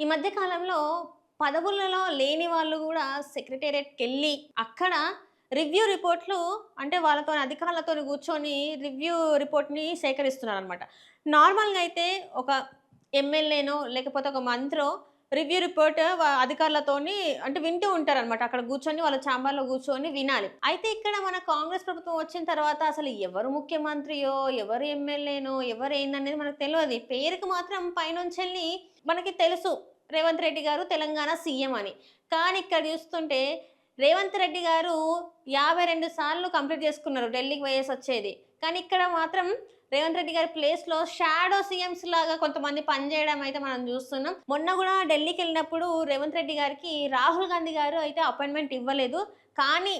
ఈ మధ్య కాలంలో పదవులలో లేని వాళ్ళు కూడా సెక్రటేరియట్కి వెళ్ళి అక్కడ రివ్యూ రిపోర్ట్లు అంటే వాళ్ళతో అధికారులతో కూర్చొని రివ్యూ రిపోర్ట్ని సేకరిస్తున్నారు అనమాట నార్మల్గా అయితే ఒక ఎమ్మెల్యేనో లేకపోతే ఒక మంత్రో రివ్యూ రిపోర్ట్ అధికారులతోని అంటే వింటూ ఉంటారు అనమాట అక్కడ కూర్చొని వాళ్ళ ఛాంబర్లో కూర్చొని వినాలి. అయితే ఇక్కడ మన కాంగ్రెస్ ప్రభుత్వం వచ్చిన తర్వాత అసలు ఎవరు ముఖ్యమంత్రియో ఎవరు ఎమ్మెల్యేనో ఎవరు ఏందనేది మనకు తెలియదు పేరుకి మాత్రం పైనుంచెల్ని మనకి తెలుసు. రేవంత్ రెడ్డి గారు తెలంగాణ సీఎం అని. కానీ ఇక్కడ చూస్తుంటే రేవంత్ రెడ్డి గారు యాభై రెండు సార్లు కంప్లీట్ చేసుకున్నారు ఢిల్లీకి పోయేసి వచ్చేది. కానీ ఇక్కడ మాత్రం రేవంత్ రెడ్డి గారి ప్లేస్లో షాడో సీఎంస్ లాగా కొంతమంది పనిచేయడం అయితే మనం చూస్తున్నాం. మొన్న కూడా ఢిల్లీకి వెళ్ళినప్పుడు రేవంత్ రెడ్డి గారికి రాహుల్ గాంధీ గారు అయితే అపాయింట్మెంట్ ఇవ్వలేదు. కానీ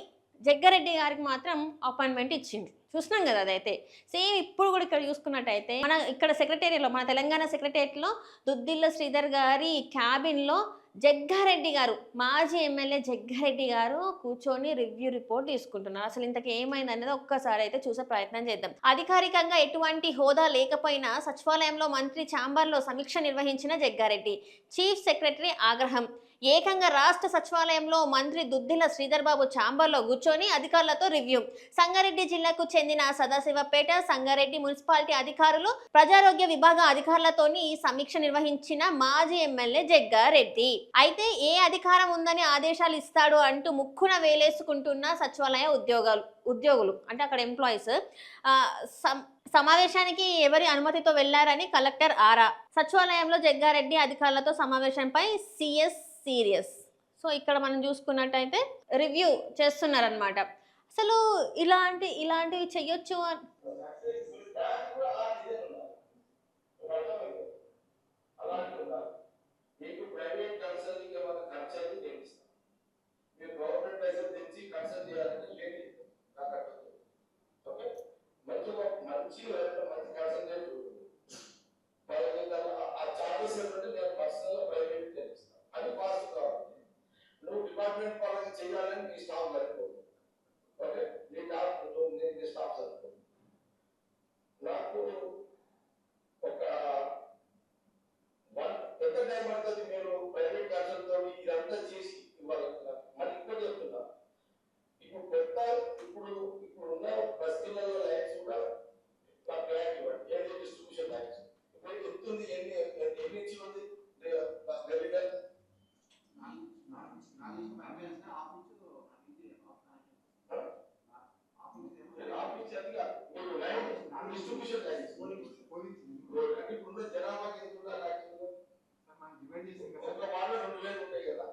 జగ్గారెడ్డి గారికి మాత్రం అపాయింట్మెంట్ ఇచ్చింది. చూస్తున్నాం కదా అదైతే. సేమ్ ఇప్పుడు కూడా ఇక్కడ చూసుకున్నట్టయితే మన ఇక్కడ సెక్రటేరియట్లో మన తెలంగాణ సెక్రటేరియట్లో దుద్దిల్ల శ్రీధర్ గారి క్యాబిన్లో జగ్గారెడ్డి గారు మాజీ ఎమ్మెల్యే జగ్గారెడ్డి గారు కూర్చొని రివ్యూ రిపోర్ట్ తీసుకుంటున్నారు. అసలు ఇంతకు ఏమైంది అనేది ఒక్కసారి అయితే చూసే ప్రయత్నం చేద్దాం. అధికారికంగా ఎటువంటి హోదా లేకపోయినా సచివాలయంలో మంత్రి ఛాంబర్లో సమీక్ష నిర్వహించిన జగ్గారెడ్డి చీఫ్ సెక్రటరీ ఆగ్రహం. ఏకంగా రాష్ట్ర సచివాలయంలో మంత్రి దుద్దిల శ్రీధర్ బాబు ఛాంబర్లో కూర్చొని అధికారులతో రివ్యూ. సంగారెడ్డి జిల్లాకు చెందిన సదాశివపేట సంగారెడ్డి మున్సిపాలిటీ అధికారులు ప్రజారోగ్య విభాగ అధికారులతోని సమీక్ష నిర్వహించిన మాజీ ఎమ్మెల్యే జగ్గారెడ్డి. అయితే ఏ అధికారం ఉందని ఆదేశాలు ఇస్తాడు అంటూ ముక్కున వేలేసుకుంటున్న సచివాలయ ఉద్యోగాలు ఉద్యోగులు అంటే అక్కడ ఎంప్లాయీస్ సమావేశానికి ఎవరి అనుమతితో వెళ్ళారని కలెక్టర్ ఆరా. సచివాలయంలో జగ్గారెడ్డి అధికారులతో సమావేశంపై సిఎస్ సీరియస్. సో ఇక్కడ మనం చూసుకున్నట్టయితే రివ్యూ చేస్తున్నారనమాట అసలు ఇలాంటి ఇలాంటివి చెయ్యొచ్చు అని అలాంటి ఉండాలి మీకు ప్రైవేట్ కన్సల్టింగ్ ఏమైనా ఖర్చు అయితే తెప్పిస్తాం మీరు గవర్నమెంట్ పైసలు తెచ్చి కన్సల్ట్ చేయాలంటే లేట్ నాకు అర్థం ఓకే మంచి ఒక మంచి ఎవరైనా మంచి కన్సల్టెంట్ ఉంటుంది వాళ్ళకి దాని- ఆ చార్జెస్ ఏంటంటే నేను పర్సనల్ ప్రైవేట్ తెప్పిస్తాను అది కాస్ట్ కావాలి నువ్వు డిపార్ట్మెంట్ పరంగా చేయాలని నీ స్టాఫ్ సరిపోదు ఓకే నీ స్టాఫ్ నువ్వు నీ నీ స్టాఫ్ సరిపోదు నాకు ఒక వన్ ఎంత టైం పడుతుంది మీరు ప్రైవేట్ కన్సల్ట్ తోటి ఇదంతా చేసి ఇవ్వాలి మరి ఇంకోటి చెప్తున్నా ఇప్పుడు కొత్త ఇప్పుడు ఇప్పుడు ఉన్న బస్సులలో లైన్స్ కూడా నాకు బ్యాక్ ఇవ్వండి ఏది డిస్ట్రిబ్యూషన్ లైన్స్ ఇప్పుడు ఎత్తుంది ఎన్ని ఎన్ని ఇంచి ఉంది రెలిగల్ ఆఫీస్ అది కాదు మీరు లైన్ డిస్ట్రిబ్యూషన్ అంటే ఇప్పుడు జనాభాకి ఎంత ఉండాలి ఒక రెండు వేలు ఉంటాయి కదా.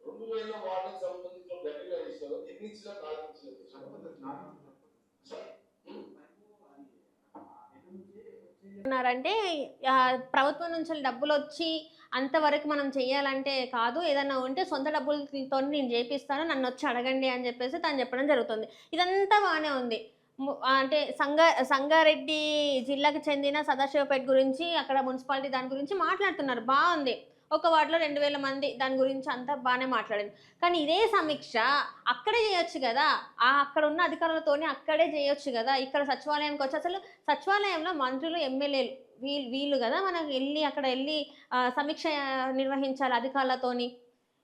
రెండు వేల వార్డుకి సంబంధించిన గట్టిగా ఇస్తారు? ఎన్ని ఇచ్చినా నాలుగు ఆ, ప్రభుత్వం నుంచి డబ్బులు వచ్చి అంతవరకు మనం చేయాలంటే కాదు ఏదన్నా ఉంటే సొంత డబ్బులతో నేను చేపిస్తాను నన్ను వచ్చి అడగండి అని చెప్పేసి తను చెప్పడం జరుగుతుంది. ఇదంతా బాగానే ఉంది. అంటే సంగ సంగారెడ్డి జిల్లాకు చెందిన సదాశివపేట గురించి అక్కడ మున్సిపాలిటీ దాని గురించి మాట్లాడుతున్నారు. బాగుంది. ఒక వార్డులో రెండు వేల మంది దాని గురించి అంతా బాగానే మాట్లాడింది. కానీ ఇదే సమీక్ష అక్కడే చేయొచ్చు కదా? ఆ అక్కడ ఉన్న అధికారులతోనే అక్కడే చేయొచ్చు కదా? ఇక్కడ సచివాలయంకి వచ్చి అసలు సచివాలయంలో మంత్రులు ఎమ్మెల్యేలు వీళ్ళు వీళ్ళు కదా? మనకు వెళ్ళి అక్కడ వెళ్ళి సమీక్ష నిర్వహించాలి అధికారులతోని.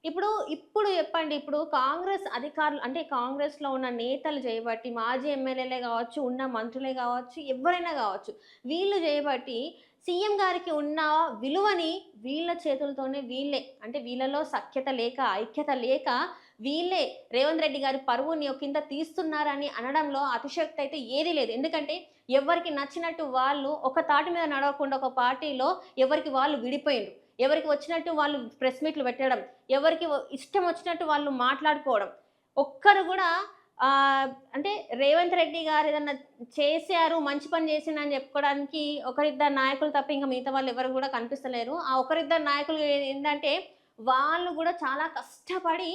ఇప్పుడు ఇప్పుడు చెప్పండి. ఇప్పుడు కాంగ్రెస్ అధికారులు అంటే కాంగ్రెస్లో ఉన్న నేతలు చేయబట్టి మాజీ ఎమ్మెల్యేలే కావచ్చు ఉన్న మంత్రులే కావచ్చు ఎవరైనా కావచ్చు వీళ్ళు చేయబట్టి సీఎం గారికి ఉన్న విలువని వీళ్ళ చేతులతోనే వీళ్ళే. అంటే వీళ్ళలో సఖ్యత లేక ఐక్యత లేక వీళ్ళే రేవంత్ రెడ్డి గారి పరువుని కింద తీస్తున్నారని అనడంలో అతిశక్తి అయితే ఏదీ లేదు. ఎందుకంటే ఎవరికి నచ్చినట్టు వాళ్ళు ఒక తాటి మీద నడవకుండా ఒక పార్టీలో ఎవరికి వాళ్ళు విడిపోయిండ్రు. ఎవరికి వచ్చినట్టు వాళ్ళు ప్రెస్ మీట్లు పెట్టడం ఎవరికి ఇష్టం వచ్చినట్టు వాళ్ళు మాట్లాడుకోవడం. ఒక్కరు కూడా అంటే రేవంత్ రెడ్డి గారు ఏదన్నా చేశారు మంచి పని చేసిండని చెప్పుకోవడానికి ఒకరిద్దరు నాయకులు తప్ప ఇంకా మిగతా వాళ్ళు ఎవరు కూడా కనిపిస్తలేరు. ఆ ఒకరిద్దరు నాయకులు ఏంటంటే వాళ్ళు కూడా చాలా కష్టపడి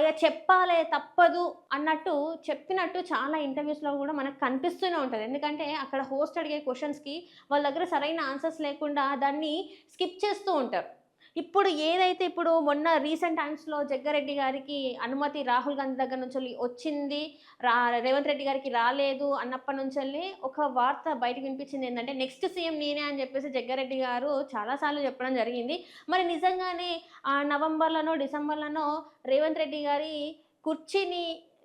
ఇక చెప్పాలే తప్పదు అన్నట్టు చెప్పినట్టు చాలా ఇంటర్వ్యూస్లో కూడా మనకు కనిపిస్తూనే ఉంటుంది. ఎందుకంటే అక్కడ హోస్ట్ అడిగే క్వశ్చన్స్కి వాళ్ళ దగ్గర సరైన ఆన్సర్స్ లేకుండా దాన్ని స్కిప్ చేస్తూ ఉంటారు. ఇప్పుడు ఏదైతే ఇప్పుడు మొన్న రీసెంట్ టైమ్స్లో జగ్గారెడ్డి గారికి అనుమతి రాహుల్ గాంధీ దగ్గర నుంచి వచ్చింది రా రేవంత్ రెడ్డి గారికి రాలేదు అన్నప్పటి నుంచి వెళ్ళి ఒక వార్త బయటకు వినిపించింది ఏంటంటే నెక్స్ట్ సీఎం నేనే అని చెప్పేసి జగ్గారెడ్డి గారు చాలాసార్లు చెప్పడం జరిగింది. మరి నిజంగానే ఆ నవంబర్లోనో డిసెంబర్లోనో రేవంత్ రెడ్డి గారి కుర్చీని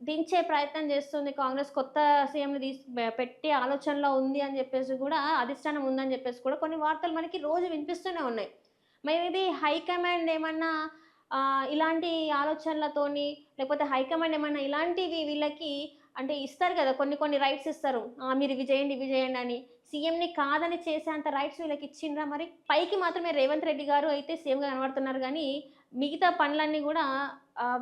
దించే ప్రయత్నం చేస్తుంది కాంగ్రెస్ కొత్త సీఎంని తీసు పెట్టే ఆలోచనలో ఉంది అని చెప్పేసి కూడా అధిష్టానం ఉందని చెప్పేసి కూడా కొన్ని వార్తలు మనకి రోజు వినిపిస్తూనే ఉన్నాయి. మేబీ హైకమాండ్ ఏమన్నా ఇలాంటి ఆలోచనలతోని లేకపోతే హైకమాండ్ ఏమన్నా ఇలాంటివి వీళ్ళకి అంటే ఇస్తారు కదా కొన్ని కొన్ని రైట్స్ ఇస్తారు. మీరు ఇవి చేయండి ఇవి చేయండి అని. సీఎంని కాదని చేసేంత రైట్స్ వీళ్ళకి ఇచ్చిండ్రా మరి? పైకి మాత్రమే రేవంత్ రెడ్డి గారు అయితే సీఎంగా కనబడుతున్నారు కానీ మిగతా పనులన్నీ కూడా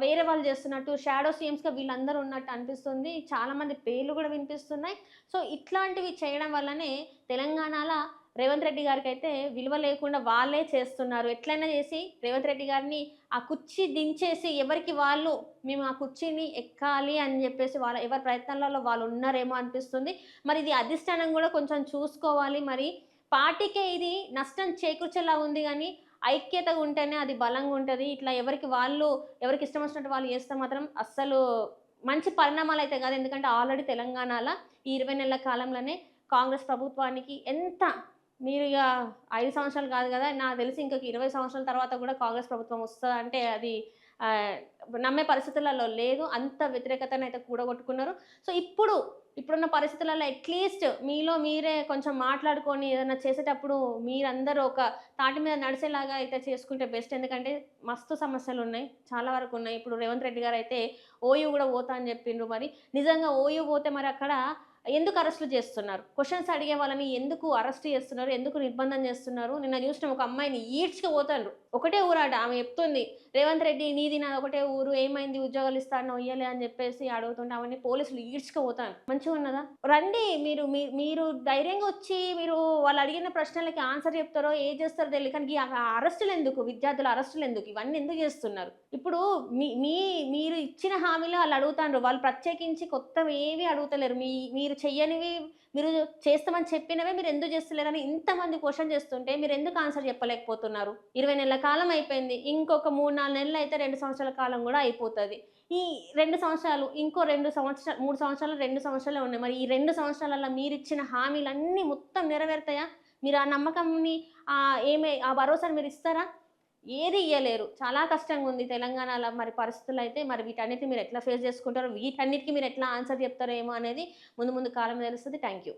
వేరే వాళ్ళు చేస్తున్నట్టు షాడో సీఎంస్గా వీళ్ళందరూ ఉన్నట్టు అనిపిస్తుంది. చాలామంది పేర్లు కూడా వినిపిస్తున్నాయి. సో ఇట్లాంటివి చేయడం వల్లనే తెలంగాణలో రేవంత్ రెడ్డి గారికి అయితే విలువ లేకుండా వాళ్ళే చేస్తున్నారు. ఎట్లయినా చేసి రేవంత్ రెడ్డి గారిని ఆ కుర్చీ దించేసి ఎవరికి వాళ్ళు మేము ఆ కుర్చీని ఎక్కాలి అని చెప్పేసి వాళ్ళ ఎవరి ప్రయత్నాలలో వాళ్ళు ఉన్నారేమో అనిపిస్తుంది. మరి ఇది అధిష్టానం కూడా కొంచెం చూసుకోవాలి. మరి పార్టీకే ఇది నష్టం చేకూర్చేలా ఉంది కానీ ఐక్యతగా ఉంటేనే అది బలంగా ఉంటుంది. ఇట్లా ఎవరికి వాళ్ళు ఎవరికి ఇష్టం వచ్చినట్టు వాళ్ళు చేస్తే మాత్రం అస్సలు మంచి పరిణామాలు అయితే కాదు. ఎందుకంటే ఆల్రెడీ తెలంగాణలో ఈ ఇరవై నెలల కాలంలోనే కాంగ్రెస్ ప్రభుత్వానికి ఎంత మీరు ఇక ఐదు సంవత్సరాలు కాదు కదా నాకు తెలిసి ఇంకొక ఇరవై సంవత్సరాల తర్వాత కూడా కాంగ్రెస్ ప్రభుత్వం వస్తుంది అంటే అది నమ్మే పరిస్థితులలో లేదు. అంత వ్యతిరేకతను అయితే కూడగొట్టుకున్నారు. సో ఇప్పుడు ఇప్పుడున్న పరిస్థితులలో అట్లీస్ట్ మీలో మీరే కొంచెం మాట్లాడుకొని ఏదైనా చేసేటప్పుడు మీరందరూ ఒక తాటి మీద నడిచేలాగా అయితే చేసుకుంటే బెస్ట్ ఎందుకంటే మస్తు సమస్యలు ఉన్నాయి. చాలా వరకు ఉన్నాయి. ఇప్పుడు రేవంత్ రెడ్డి గారు అయితే ఓయూ కూడా పోతా అని చెప్పిండ్రు మరి. నిజంగా ఓయూ పోతే మరి అక్కడ ఎందుకు అరెస్టులు చేస్తున్నారు? క్వశ్చన్స్ అడిగే వాళ్ళని ఎందుకు అరెస్ట్ చేస్తున్నారు? ఎందుకు నిర్బంధం చేస్తున్నారు? నిన్న చూసిన ఒక అమ్మాయిని ఈడ్చుకు పోతారు ఒకటే ఊరాట ఆమె చెప్తుంది రేవంత్ రెడ్డి నీది నా ఒకటే ఊరు ఏమైంది? ఉద్యోగాలు ఇస్తాను ఇయ్యలే అని చెప్పేసి అడుగుతుంటే అవన్నీ పోలీసులు ఈడ్చుకుపోతాను మంచిగా ఉన్నదా? రండి మీరు మీ- మీరు ధైర్యంగా వచ్చి మీరు వాళ్ళు అడిగిన ప్రశ్నలకి ఆన్సర్ చెప్తారో ఏ చేస్తారో తెలియదు. కానీ అరెస్టులు ఎందుకు? విద్యార్థుల అరెస్టులు ఎందుకు? ఇవన్నీ ఎందుకు చేస్తున్నారు? ఇప్పుడు మీ మీ మీరు ఇచ్చిన హామీలు వాళ్ళు అడుగుతారు వాళ్ళు ప్రత్యేకించి కొత్త ఏవి అడుగుతలేరు. మీ మీరు చెయ్యనివి మీరు చేస్తామని చెప్పినవే మీరు ఎందుకు చేస్తలేరని ఇంతమంది క్వశ్చన్ చేస్తుంటే మీరు ఎందుకు ఆన్సర్ చెప్పలేకపోతున్నారు? ఇరవై నెలల కాలం అయిపోయింది. ఇంకొక మూడు నాలుగు నెలలు అయితే రెండు సంవత్సరాల కాలం కూడా అయిపోతుంది. ఈ రెండు సంవత్సరాలు ఇంకో రెండు సంవత్సరాలు మూడు సంవత్సరాలు రెండు సంవత్సరాలే ఉన్నాయి. మరి ఈ రెండు సంవత్సరాలలో మీరు ఇచ్చిన హామీలన్నీ మొత్తం నెరవేరుతాయా? మీరు ఆ నమ్మకంని ఏమే ఆ భరోసాను మీరు ఇస్తారా? ఏది ఇయ్యలేరు. చాలా కష్టంగా ఉంది తెలంగాణలో మరి పరిస్థితులు అయితే మరి వీటన్నిటిని మీరు ఎట్లా ఫేస్ చేసుకుంటారో వీటన్నిటికీ మీరు ఎట్లా ఆన్సర్ చెప్తారో ఏమో అనేది ముందు ముందు కాలం తెలుస్తుంది. Thank you